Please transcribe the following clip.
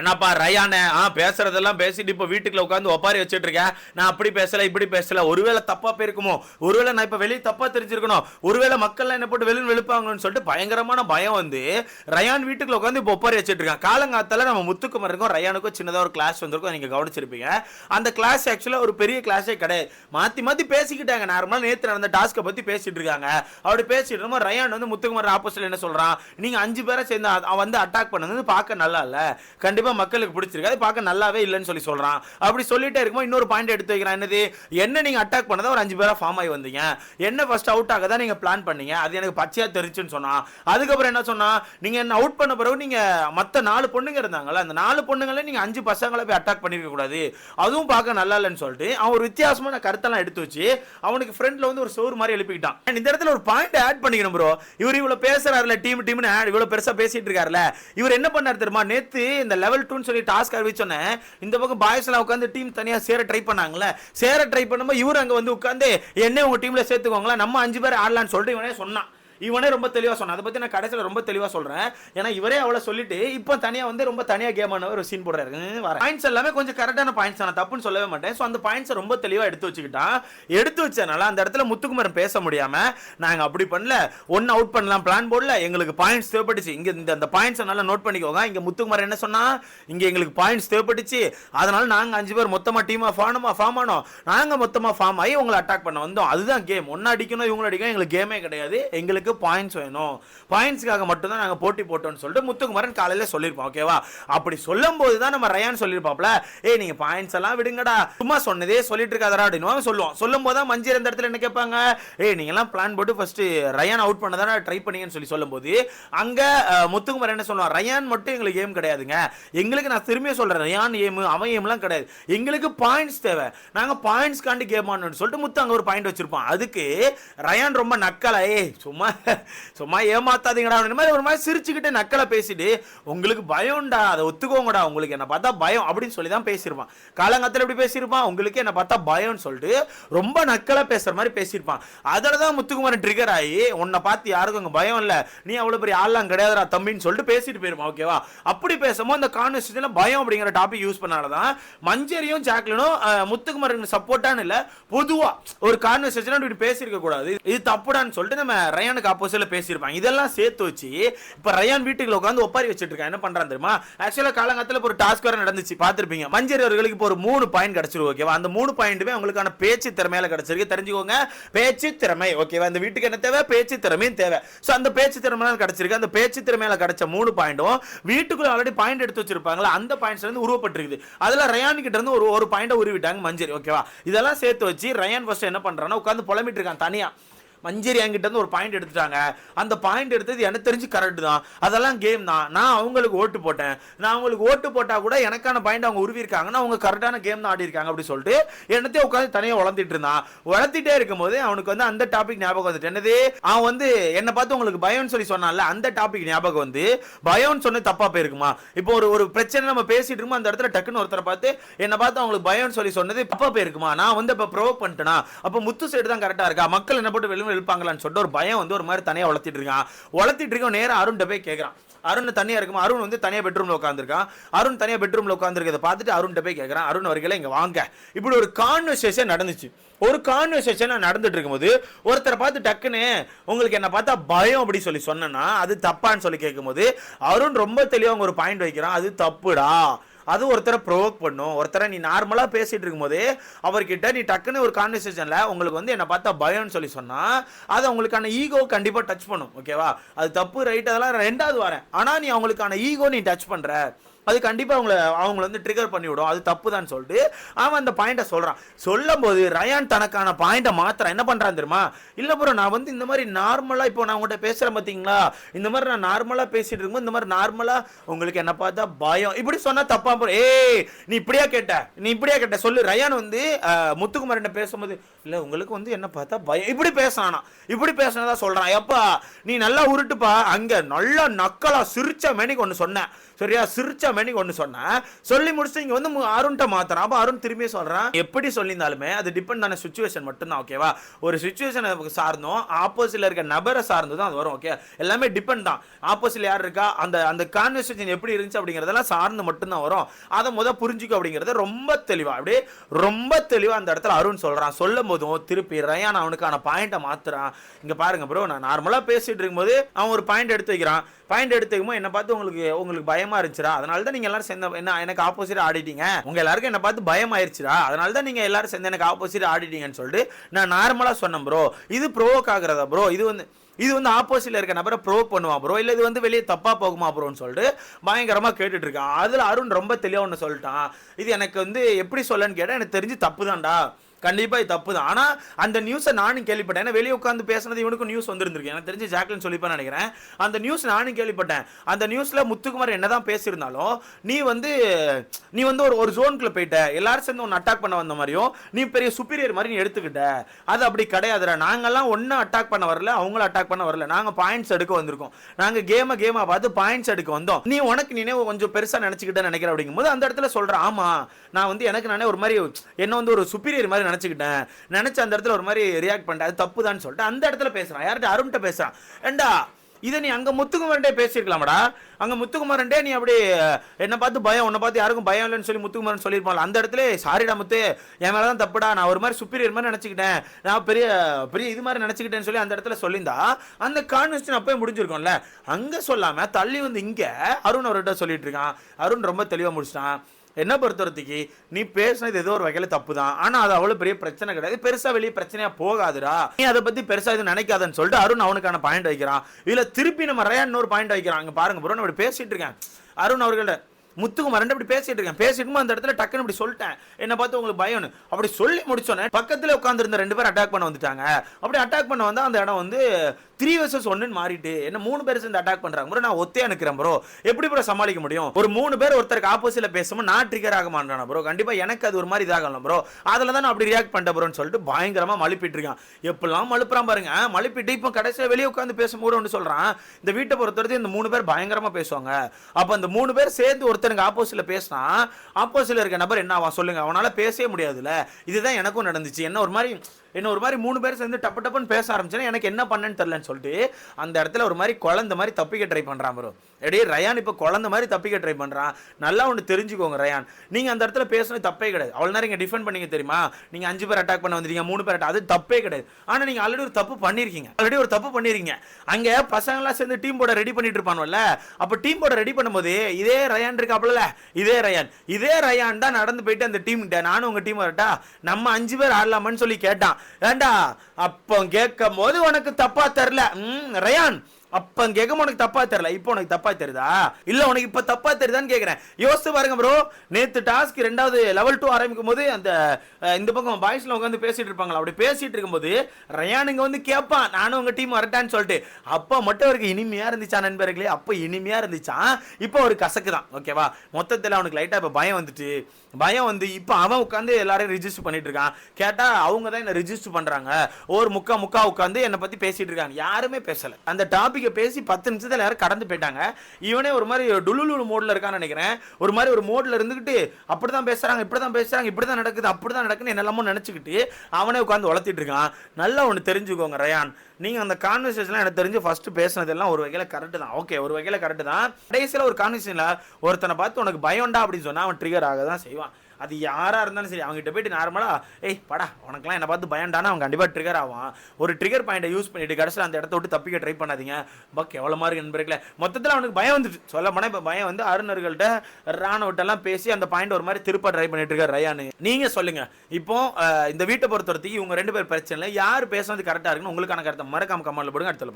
என்னப்பா ரயானே? ஆ பேசுறதெல்லாம் பேசிட்டு இப்போ வீட்டுக்குள்ள உட்காந்து ஒப்பாரி வச்சுட்டு இருக்கேன் நான் அப்படி பேசல இப்படி பேசல. ஒருவேளை தப்பா போயிருக்குமோ? ஒருவேளை நான் இப்போ வெளியே தப்பா தெரிஞ்சிருக்கணும். ஒருவேளை மக்கள்லாம் என்ன போட்டு வெளியில் வெளுப்பாங்கன்னு சொல்லிட்டு பயங்கரமான பயம் வந்து ரயான் வீட்டுக்குள்ள உட்காந்து இப்போ ஒப்பாரி வச்சுட்டு இருக்கான் காலங்காத்தால நம்ம முத்துக்குமருக்கும் ரயானுக்கும் சின்னதாக ஒரு கிளாஸ் வந்திருக்கும். நீங்க கவனிச்சிருப்பீங்க. அந்த கிளாஸ் ஆக்சுவலாக ஒரு பெரிய கிளாஸே கிடையாது. மாத்தி மாத்தி பேசிக்கிட்டாங்க. நார்மலாக நேற்று நடந்த டாஸ்க்கை பத்தி பேசிட்டு இருக்காங்க அப்படி பேசிட்டு இருக்கும்போது ரயான் வந்து முத்துக்குமர் ஆப்போசிட்ல என்ன சொல்றான்? நீங்க அஞ்சு பேரை சேர்ந்து அவன் வந்து அட்டாக் பண்ணது பார்க்க நல்லா இல்ல. கண்டிப்பா மக்களுக்கு பிடிச்சிருக்கு. அது பார்க்க நல்லாவே இல்லைன்னு சொல்லி சொல்கிறான் அப்படி சொல்லிட்டே இருக்கும்போது இன்னொரு பாயிண்ட் எடுத்து வைக்கிறான். என்னது? என்ன நீங்கள் அட்டாக் பண்ணதா ஒரு அஞ்சு பேராக ஃபார்ம் ஆகி வந்தீங்க? என்ன ஃபர்ஸ்ட் அவுட் ஆக தான் நீங்கள் பிளான் பண்ணீங்க? அது எனக்கு பச்சையாக தெரிச்சுன்னு சொன்னான். அதுக்கப்புறம் என்ன சொன்னால் நீங்கள் என்ன அவுட் பண்ண பிறகு நீங்கள் மற்ற நாலு பொண்ணுங்க இருந்தாங்கல்ல அந்த நாலு பொண்ணுங்களே நீங்கள் அஞ்சு பசங்களை போய் அட்டாக் பண்ணிருக்க கூடாது. அதுவும் பார்க்க நல்லா இல்லைன்னு சொல்லிட்டு அவன் ஒரு வித்தியாசமான கருத்தெல்லாம் எடுத்து வச்சு அவனுக்கு ஃப்ரண்ட்ல வந்து ஒரு சோறு மாதிரி எழுப்பிக்கிட்டான். இந்த இடத்துல ஒரு பாயிண்ட் ஆட் பண்ணிக்கணும் ப்ரோ இவர் இவ்வளோ பேசுறாருல டீம் டீம்னு இவ்வளோ பெருசாக பேசிட்டு இருக்காருல்ல இவர் என்ன பண்ணார் தெரியுமா? நேற்று இந்த லெவல் டூன்னு சொல்லி டாஸ்க் அறிவிச்சோன்னே இந்த பக்கம் பாய்ஸ் எல்லாம் உட்காந்து டீம் தனியா சேர ட்ரை பண்ணாங்களே சேர ட்ரை பண்ணும்போது இவர் அங்க வந்து உட்காந்து என்ன உங்கள் டீமில் சேர்த்துக்கோங்களேன் நம்ம அஞ்சு பேர் ஆடலான்னு சொல்லிட்டு இவனே சொன்னான். இவனே ரொம்ப தெளிவாக சொன்னான். அதை பற்றி நான் கடைசியில் ரொம்ப தெளிவாக சொல்கிறேன் ஏன்னா இவரே அவ்வளோ சொல்லிட்டு இப்போ தனியாக வந்து ரொம்ப தனியாக கேம் ஆன ஒரு சீன் போடுறாரு. வர பாயிண்ட்ஸ் எல்லாமே கொஞ்சம் கரெக்டான பாயிண்ட்ஸ் நான் தப்புன்னு சொல்லவே மாட்டேன். ஸோ அந்த பாயிண்ட்ஸை ரொம்ப தெளிவாக எடுத்து வச்சுக்கிட்டான். எடுத்து வச்சனால அந்த இடத்துல முத்துக்குமரன் பேச முடியாமல் நாங்கள் அப்படி பண்ணல. ஒன்று அவுட் பண்ணலாம் பிளான் போடல. எங்களுக்கு பாயிண்ட்ஸ் தேவைப்பட்டுச்சு. இங்கே இந்த அந்த பாயிண்ட்ஸை நல்லா நோட் பண்ணிக்கோங்க. இங்கே முத்துக்குமரன் என்ன சொன்னால் இங்கே எங்களுக்கு பாயிண்ட்ஸ் தேவைப்பட்டுச்சு. அதனால் நாங்கள் அஞ்சு பேர் மொத்தமாக டீமாக ஃபார்மா ஃபார்ம் ஆனோம். நாங்கள் மொத்தமாக ஃபார்ம் ஆகி உங்களை அட்டாக் பண்ண வந்தோம். அதுதான் கேம் ஒன்னு அடிக்கணும் இவங்களை அடிக்கணும். எங்களுக்கு கேமே கிடையாது. எங்களுக்கு பாயிண்ட்ஸ் வேணும். பாயிண்ட்ஸ்க்காக மட்டும்தான் நாங்கள் போட்டி போட்டோம்னு சொல்லிட்டு முத்துக்குமரன் காலையில சொல்லியிருப்போம் ஓகேவா அப்படி சொல்லும் போது தான் நம்ம ரயான் சொல்லியிருப்பாப்ல. ஏய் நீங்க பாயிண்ட்ஸ் எல்லாம் விடுங்கடா. சும்மா சொன்னதே சொல்லிட்டு இருக்காதடா அப்படின்னு சொல்லுவோம். சொல்லும் போது தான் மஞ்சள் இந்த இடத்துல என்ன கேட்பாங்க? ஏய் நீங்க எல்லாம் பிளான் போட்டு ஃபர்ஸ்ட் ரயான் அவுட் பண்ண தானே ட்ரை பண்ணீங்கன்னு சொல்லி சொல்லும்போது அங்க அஹ், முத்துக்குமரன் என்ன சொல்லுவான்? ரயான் மட்டும் எங்களுக்கு ஏம் கிடையாதுங்க. எங்களுக்கு நான் திரும்பியும் சொல்றேன் ரயான் ஏம் அவன் ஏம்லாம் கிடையாது. எங்களுக்கு பாயிண்ட்ஸ் தேவை. நாங்க பாயிண்ட்ஸ் காண்டி கேம் ஆடணும்னு சொல்லிட்டு முத்து அங்கே ஒரு பாயிண்ட் வச்சிருப்பான். அதுக்கு ரயான் ரொம்ப நக்கலை ஏய் சும்மா சும்மா ஏமாத்தாதீங்கடா அப்படின்னு மாதிரி ஒரு மாதிரி சிரிச்சுக்கிட்டு நக்கலை பேசிட்டு உங்களுக்கு பயம்டா அதை ஒத்துக்கோங்கடா உங்களுக்கு என்ன பார்த்தா பயம் அப்படின்னு சொல்லி தான் பேசியிருப்பான். காலங்காலத்தில் எப்படி பேசியிருப்பான்? உங்களுக்கு என்ன பார்த்தா பயம்னு சொல்லிட்டு ரொம்ப நக்கலை பேசுற மாதிரி பேசியிருப்பான். அதில் தான் முத்துக்குமாரன் ட்ரிகர் ஆகி உன்னை பார்த்து யாருக்கும் அங்கே பயம் இல்லை. நீ அவ்வளோ பெரிய ஆள்லாம் கிடையாதுடா தம்பின்னு சொல்லிட்டு பேசிட்டு போயிருப்பான் ஓகேவா அப்படி பேசும்போது அந்த கான்வர்சேஷனில் பயம் அப்படிங்கிற டாபிக் யூஸ் பண்ணால தான் மஞ்சரியும் ஜாக்லினும் முத்துக்குமரன் முத்துக்குமாரனுக்கு சப்போர்ட்டான்னு இல்லை பொதுவாக ஒரு கான்வர்சேஷன் இப்படி பேசியிருக்க கூடாது இது தப்புடான்னு சொல்லிட்டு நம்ம ரயானுக்கு ஆப்போசிட்ல பேசியிருப்பாங்க. இதெல்லாம் சேர்த்து வச்சு இப்போ ரயான் வீட்டுக்குள்ள உட்காந்து ஒப்பாரி வச்சுட்டு இருக்கான் என்ன பண்றான் தெரியுமா? ஆக்சுவலாக காலங்காலத்தில் இப்போ ஒரு டாஸ்க் வேறு நடந்துச்சு. பார்த்துருப்பீங்க. மஞ்சரி அவர்களுக்கு இப்போ ஒரு மூணு பாயிண்ட் கிடைச்சிருக்கு ஓகேவா அந்த மூணு பாயிண்ட்டுமே அவங்களுக்கான பேச்சு திறமையில கிடைச்சிருக்கு. தெரிஞ்சுக்கோங்க. பேச்சு திறமை ஓகேவா இந்த வீட்டுக்கு என்ன தேவை? பேச்சு திறமையும் தேவை. ஸோ அந்த பேச்சு திறமையில கிடைச்சிருக்கு. அந்த பேச்சு திறமையில கிடைச்ச மூணு பாயிண்ட்டும் வீட்டுக்குள்ள ஆல்ரெடி பாயிண்ட் எடுத்து வச்சிருப்பாங்களா? அந்த பாயிண்ட்ஸ் வந்து உருவப்பட்டிருக்குது. அதில் ரயான் கிட்ட இருந்து ஒரு ஒரு பாயிண்டை உருவிட்டாங்க மஞ்சரி ஓகேவா இதெல்லாம் சேர்த்து வச்சு ரயான் ஃபர்ஸ்ட் என்ன பண்ணுறான்னா உட்காந்து புலம்பிட்டு இருக்கான் தனியாக மஞ்சரி என்கிட்ட ஒரு பாயிண்ட் எடுத்துட்டாங்க. அந்த பாயிண்ட் எடுத்தது எனக்கு தெரிஞ்சு கரெக்ட் தான். அதெல்லாம் கேம் தான். நான் அவங்களுக்கு ஓட்டு போட்டேன். நான் அவங்களுக்கு ஓட்டு போட்டால் கூட எனக்கான பாயிண்ட் அவங்க உருவிருக்காங்கன்னா அவங்க கரெக்டான கேம் தான் ஆடி இருக்காங்க அப்படி சொல்லிட்டு என்னத்தையும் உட்காந்து தனியாக வளர்த்திட்டு இருந்தான். வளர்த்திட்டே இருக்கும்போது அவனுக்கு வந்து அந்த டாபிக் ஞாபகம் வந்துட்டு என்னது? அவன் வந்து என்னை பார்த்து உங்களுக்கு பயம்னு சொல்லி சொன்னான்ல அந்த டாபிக் ஞாபகம் வந்து பயம்னு சொன்னது தப்பாக போயிருக்குமா? இப்போ ஒரு ஒரு பிரச்சனை நம்ம பேசிட்டு இருக்கோம் அந்த இடத்துல டக்குன்னு ஒருத்தரை பார்த்து என்னை பார்த்து அவங்களுக்கு பயம்னு சொல்லி சொன்னது தப்பாக போயிருக்குமா? நான் வந்து இப்போ ப்ரோவ் பண்ணிட்டேனா? அப்போ முத்து சைடு தான் கரெக்டாக இருக்கா? மக்கள் என்ன போட்டு வெளியே இருப்பாங்களான்னு சொல்லிட்டு ஒரு பயம் வந்து ஒரு மாதிரி தனியாக வளர்த்திட்டு இருக்கான். வளர்த்திட்டு இருக்கோம் நேரம் அருண்கிட்ட போய் கேட்குறான் அருண் தனியாக இருக்கும்? அருண் வந்து தனியாக பெட்ரூமில் உட்காந்துருக்கான் அருண் தனியாக பெட்ரூமில் உட்காந்துருக்கதை பார்த்துட்டு அருண்கிட்ட போய் கேட்குறான் அருண் அவர்களே இங்கே வாங்க. இப்படி ஒரு கான்வர்சேஷன் நடந்துச்சு. ஒரு கான்வர்சேஷன் நடந்துட்டு இருக்கும்போது ஒருத்தரை பார்த்து டக்குன்னு உங்களுக்கு என்ன பார்த்தா பயம் அப்படி சொல்லி சொன்னேன்னா அது தப்பான்னு சொல்லி கேட்கும்போது அருண் ரொம்ப தெளிவாக அவங்க ஒரு பாயிண்ட் வைக்கிறான். அது தப்புடா. அது ஒருத்தரை ப்ரொவோக் பண்ணும். ஒருத்தரை நீ நார்மலாக பேசிகிட்டு இருக்கும்போது அவர்கிட்ட நீ டக்குன்னு ஒரு கான்வர்சேஷனில் உங்களுக்கு வந்து என்னை பார்த்தா பயம்னு சொல்லி சொன்னால் அது அவங்களுக்கான ஈகோ கண்டிப்பாக டச் பண்ணும். ஓகேவா அது தப்பு ரைட் அதெல்லாம் ரெண்டாவது வரேன் ஆனால் நீ அவங்களுக்கான ஈகோ நீ டச் பண்ணுற அது கண்டிப்பாக அவங்கள அவங்கள வந்து ட்ரிகர் பண்ணிவிடும். அது தப்பு தான் சொல்லிட்டு அவன் அந்த பாயிண்ட்டை சொல்கிறான் சொல்லும் போது ரயான் தனக்கான பாயிண்ட்டை மாத்திரம் என்ன பண்ணுறான் தெரியுமா? இல்லை ப்ரோ நான் வந்து இந்த மாதிரி நார்மலாக இப்போ நான் உங்கள்கிட்ட பேசுகிறேன் பார்த்தீங்களா இந்த மாதிரி நான் நார்மலாக பேசிட்டு இருக்கும்போது இந்த மாதிரி நார்மலாக உங்களுக்கு என்ன பார்த்தா பயம். இப்படி சொன்னால் தப்பா ப்ரோ ஏய் நீ இப்படியா கேட்ட? நீ இப்படியா கேட்ட? சொல்லு. ரயான் வந்து அஹ், பேசும்போது இல்லை உங்களுக்கு வந்து என்ன பார்த்தா பயம். இப்படி பேசுறானா. இப்படி பேசுனதா சொல்கிறான் எப்பா நீ நல்லா உருட்டுப்பா. அங்கே நல்லா நக்கலா சிரிச்ச மேனிக்கு ஒன்று சொன்னேன். சரியா? சிரிச்ச மணிக்கு ஒன்று சொன்னேன் சொல்லி முடிச்சு இங்கே வந்து அருண்கிட்ட மாத்துறான். அப்போ அருண் திரும்பி சொல்றான் எப்படி சொல்லியிருந்தாலுமே அது டிபெண்ட் ஆன சுச்சுவேஷன் மட்டும்தான் ஓகேவா ஒரு சுச்சுவேஷனை சார்ந்தோம் ஆப்போசிட்ல இருக்க நபரை சார்ந்து தான் அது வரும் ஓகே எல்லாமே டிபெண்ட் தான். ஆப்போசிட்ல யார் இருக்கா? அந்த அந்த கான்வர்சேஷன் எப்படி இருந்துச்சு அப்படிங்கிறதெல்லாம் சார்ந்து மட்டும்தான் வரும். அதை முத புரிஞ்சுக்க அப்படிங்கறது ரொம்ப தெளிவா அப்படியே ரொம்ப தெளிவா அந்த இடத்துல அருண் சொல்றான். சொல்லும் போதும் திருப்பி ரயான் அவனுக்கான பாயிண்ட்டை மாத்துறான். இங்கே பாருங்க ப்ரோ நான் நார்மலா பேசிட்டு இருக்கும்போது அவன் ஒரு பாயிண்ட் எடுத்து வைக்கிறான். பாயிண்ட் எடுத்து வைக்கும்போது என்னை பார்த்து உங்களுக்கு உங்களுக்கு பயமா இருந்துச்சுடா. அதனால தான் நீங்க எல்லாரும் சேர்ந்த என்ன எனக்கு ஆப்போசிட் ஆடிட்டீங்க. உங்க எல்லாருக்கும் என்ன பார்த்து பயம் ஆயிருச்சுடா. அதனால தான் நீங்க எல்லாரும் சேர்ந்து எனக்கு ஆப்போசிட் ஆடிட்டீங்கன்னு சொல்லிட்டு நான் நார்மலா சொன்னேன் ப்ரோ இது ப்ரோவோக் ஆகுறதா ப்ரோ இது வந்து இது வந்து ஆப்போசிட்ல இருக்க நபரை ப்ரோக் பண்ணுவா ப்ரோ இல்லை இது வந்து வெளியே தப்பா போகுமா ப்ரோன்னு சொல்லிட்டு பயங்கரமா கேட்டுட்டு இருக்கான் அதுல அருண் ரொம்ப தெளிவா ஒன்று சொல்லிட்டான். இது எனக்கு வந்து எப்படி சொல்லன்னு கேட்டால் எனக்கு தெரிஞ்சு தப்பு தான்டா கண்டிப்பாக இது தப்பு தான் ஆனால் அந்த நியூஸை நானும் கேள்விப்பட்டேன். ஏன்னா வெளியே உட்காந்து பேசுனது இவனுக்கும் நியூஸ் வந்துருந்துருக்கு. எனக்கு தெரிஞ்சு ஜாக்லின் சொல்லிப்பேன் நினைக்கிறேன். அந்த நியூஸ் நானும் கேள்விப்பட்டேன். அந்த நியூஸில் முத்துக்குமார் என்னதான் பேசியிருந்தாலும் நீ வந்து நீ வந்து ஒரு ஒரு ஜோனுக்குள்ளே போயிட்ட. எல்லாரும் சேர்ந்து ஒன்று அட்டாக் பண்ண வந்த மாதிரியும் நீ பெரிய சுப்பீரியர் மாதிரி நீ எடுத்துக்கிட்ட. அது அப்படி கிடையாதுடா. நாங்கெல்லாம் ஒன்றும் அட்டாக் பண்ண வரல. அவங்களும் அட்டாக் பண்ண வரல. நாங்கள் பாயிண்ட்ஸ் எடுக்க வந்திருக்கோம். நாங்கள் கேமை கேமாக பார்த்து பாயிண்ட்ஸ் எடுக்க வந்தோம். நீ உனக்கு நீனே கொஞ்சம் பெருசாக நினச்சிக்கிட்டே நினைக்கிற அப்படிங்கும்போது அந்த இடத்துல சொல்கிறேன் ஆமா நான் வந்து எனக்கு நானே ஒரு மாதிரி என்ன வந்து ஒரு சுப்பீரியர் மாதிரி நினச்சிக்கிட்டேன். நினச்ச அந்த இடத்துல ஒரு மாதிரி ரியாக்ட் பண்ணிட்டேன். அது தப்பு தான் சொல்லிட்டு அந்த இடத்துல பேசுகிறான் யார்கிட்ட? அருண்கிட்ட பேசுகிறான் ஏண்டா இதை நீ அங்கே முத்துக்குமாரன்டே பேசியிருக்கலாமடா. அங்கே முத்துக்குமாரன்டே நீ அப்படி என்னை பார்த்து பயம் உன்னை பார்த்து யாருக்கும் பயம் இல்லைன்னு சொல்லி முத்துக்குமாரன் சொல்லியிருப்பாள் அந்த இடத்துல சாரிடா முத்து என் மேலே தான் தப்புடா நான் ஒரு மாதிரி சுப்பீரியர் மாதிரி நினச்சிக்கிட்டேன். நான் பெரிய பெரிய இது மாதிரி நினச்சிக்கிட்டேன்னு சொல்லி அந்த இடத்துல சொல்லியிருந்தா அந்த கான்வெஸ்டன் அப்போயே முடிஞ்சிருக்கோம்ல. அங்கே சொல்லாமல் தள்ளி வந்து இங்கே அருண் அவர்கிட்ட சொல்லிட்டு இருக்கான். அருண் ரொம்ப தெளிவாக முடிச்சிட்டான். என்ன பொறுத்தவரைக்கு நீ பேசுனது ஏதோ ஒரு வகையில் தப்பு தான் ஆனால் அது அவ்வளோ பெரிய பிரச்சனை கிடையாது. பெருசாக வெளியே பிரச்சனையாக போகாதுடா. நீ அதை பற்றி பெருசாக எதுவும் நினைக்காதன்னு சொல்லிட்டு அருண் அவனுக்கான பாயிண்ட் வைக்கிறான். இதில் திருப்பி நம்ம ரயான் இன்னொரு பாயிண்ட் வைக்கிறான். அங்கே பாருங்க ப்ரோ நான் இப்படி இருக்கேன். அருண் அவர்கள்ட்ட முத்துக்குமாரன் இப்படி பேசிட்டு இருக்கேன். பேசிட்டு அந்த இடத்துல டக்குன்னு இப்படி சொல்லிட்டேன். என்ன பார்த்து உங்களுக்கு பயம்னு. அப்படி சொல்லி முடிச்சோன்னே பக்கத்துல உட்காந்துருந்த ரெண்டு பேர் அட்டாக் பண்ண வந்துட்டாங்க. அப்படி அட்டாக் பண்ண வந்தால் அந்த இடம் வந்து த்ரீ வர்சஸ் ஒன்னு மாறிட்டு என்ன மூணு பேர் சேர்ந்து அட்டாக் பண்ணுறாங்க ப்ரோ நான் ஒத்தே அனுக்கிறேன் ப்ரோ எப்படி ப்ரோ சமாளிக்க முடியும்? ஒரு மூணு பேர் ஒருத்தருக்கு ஆப்போசிட்டில் பேசும்போது நான் ட்ரிகர் ஆக மாட்டேன் ப்ரோ கண்டிப்பாக எனக்கு அது ஒரு மாதிரி இதாகலாம் ப்ரோ அதில் தான் நான் அப்படி ரியாக்ட் பண்ணிட்டேன் ப்ரோன்னு சொல்லிட்டு பயங்கரமாக மழுப்பிட்டு இருக்கான். எப்பெல்லாம் மழுப்புறான் பாருங்க. மழுப்பிட்டு இப்போ கடைசியில் வெளியே உட்காந்து பேசும்போது ஒன்று சொல்கிறான் இந்த வீட்டை பொறுத்தவரைக்கும் இந்த மூணு பேர் பயங்கரமாக பேசுவாங்க. அப்போ அந்த மூணு பேர் சேர்ந்து ஒருத்தர் ஒருத்தனுக்கு ஆப்போசிட்டில் பேசினா ஆப்போசிட்டில் இருக்க நபர் என்ன ஆவான்? சொல்லுங்க. அவனால பேசவே முடியாதுல்ல. இதுதான் எனக்கும் நடந்துச்சு. என்ன ஒரு மாதிரி என்ன ஒரு மாதிரி மூணு பேர் சேர்ந்து டப்பு டப்புன்னு பேச ஆரம்பிச்சேன்னா எனக்கு என்ன பண்ணேன்னு தெரிலன்னு சொல்லிட்டு அந்த இடத்துல ஒரு மாதிரி குழந்த மாதிரி தப்பிக்க ட்ரை பண்ணுறான் ப்ரோ எடே ரயான் இப்போ குழந்த மாதிரி தப்பிக்க ட்ரை பண்ணுறான் நல்லா ஒன்று தெரிஞ்சுக்கோங்க ரயான். நீங்கள் அந்த இடத்துல பேசுனது தப்பே கிடையாது. அவ்வளோ நேரம் இங்கே டிஃபெண்ட் பண்ணிக்க தெரியுமா? நீங்கள் அஞ்சு பேர் அட்டாக் பண்ண வந்துட்டீங்க மூணு பேர் அட்டாக் அது தப்பே கிடையாது. ஆனால் நீங்கள் ஆல்ரெடி ஒரு தப்பு பண்ணியிருக்கீங்க ஆல்ரெடி ஒரு தப்பு பண்ணியிருக்கீங்க அங்கே பசங்களாம் சேர்ந்து டீம் போட ரெடி பண்ணிட்டு இருப்பானுல்ல அப்போ டீம் போட ரெடி பண்ணும்போது இதே ரயான் இருக்காப்புல இதே ரயான். இதே ரயான் தான் நடந்து போயிட்டு அந்த டீம் நானும் உங்கள் டீம் வரட்டா? நம்ம அஞ்சு பேர் ஆடலாமான்னு சொல்லி கேட்டான். ஏண்டா அப்போ கேட்கும் போது உனக்கு தப்பா தெரில. ம் ரயான் அப்ப கேட்கும் உனக்கு தப்பா தெரியல இப்போ உனக்கு தப்பா தெரியுதா? இல்ல உனக்கு இப்ப தப்பா தெரியுதான்னு கேக்குறேன் யோசிச்சு பாருங்க ப்ரோ நேத்து டாஸ்க் ரெண்டாவது லெவல் டூ ஆரம்பிக்கும் போது அந்த இந்த பக்கம் பாய்ஸ்ல உட்காந்து பேசிட்டு இருப்பாங்களா? அப்படி பேசிட்டு இருக்கும்போது ரயானுங்க வந்து கேட்பான். நானும் உங்க டீம் வரட்டான்னு சொல்லிட்டு. அப்ப மட்டும் அவருக்கு இனிமையா இருந்துச்சா நண்பர்களே? அப்ப இனிமையா இருந்துச்சான் இப்போ ஒரு கசக்கு தான் ஓகேவா மொத்தத்துல அவனுக்கு லைட்டா இப்ப பயம் வந்துட்டு பயம் வந்து இப்போ அவன் உட்காந்து எல்லாரையும் ரிஜிஸ்டர் பண்ணிட்டு இருக்கான். கேட்டால் அவங்க தான் என்னை ரிஜிஸ்டர் பண்ணுறாங்க ஒரு முக்கா முக்கா உட்காந்து என்னை பற்றி பேசிட்டு இருக்காங்க. யாருமே பேசலை. அந்த டாப்பிக்கை பேசி பத்து நிமிஷத்தில் யாரும் கடந்து போயிட்டாங்க. இவனே ஒரு மாதிரி டுலுலு மோடில் இருக்கான்னு நினைக்கிறேன். ஒரு மாதிரி ஒரு மோட்ல பேசுகிறாங்க இப்படி தான் பேசுகிறாங்க இப்படி இப்படிதான் நடக்குது அப்படி தான் நடக்குன்னு என்னெல்லாமோ நினச்சிக்கிட்டு அவனே உட்காந்து வளர்த்திட்டு இருக்கான். நல்லா ஒன்று தெரிஞ்சுக்கோங்க ரயான். நீங்கள் அந்த கான்வர்சேஷன்லாம் எனக்கு தெரிஞ்சு ஃபஸ்ட்டு பேசுனதெல்லாம் ஒரு வகையில் கரெக்டு தான். ஓகே ஒரு வகையில் கரெக்டு தான். கடைசியில் ஒரு கான்வர்சேஷனில் ஒருத்தனை பார்த்து உனக்கு பயம்டா அப்படின்னு சொன்னால் அவன் ட்ரிகர் ஆக தான் செய்வான். அது யாராக இருந்தாலும் சரி அவங்ககிட்ட போயிட்டு நார்மலாக ஏய் படா உனக்கெல்லாம் என்ன பார்த்து பயம்டானா அவன் கண்டிப்பாக ட்ரிகர் ஆவான். ஒரு ட்ரிகர் பாயிண்டை யூஸ் பண்ணிட்டு கடைசியில் அந்த இடத்த விட்டு தப்பிக்க ட்ரை பண்ணாதீங்க. பக் எவ்வளோ மாதிரி நண்பர்களே மொத்தத்தில் அவனுக்கு பயம் வந்துட்டு சொல்ல போனால் இப்போ பயம் வந்து அருணர்கள்ட்ட ராணுவட்டெல்லாம் பேசி அந்த பாயிண்ட் ஒரு மாதிரி திருப்ப ட்ரை பண்ணிட்டு இருக்காரு ரயானு. நீங்கள் சொல்லுங்கள் இப்போ இந்த வீட்டை பொறுத்த வரைக்கும் இவங்க ரெண்டு பேர் பிரச்சனை இல்லை. யார் பேசுறது கரெக்டாக இருக்குன்னு உங்களுக்கான கருத்தை மறக்காம கமெண்ட்ல போடுங்க. அடுத்த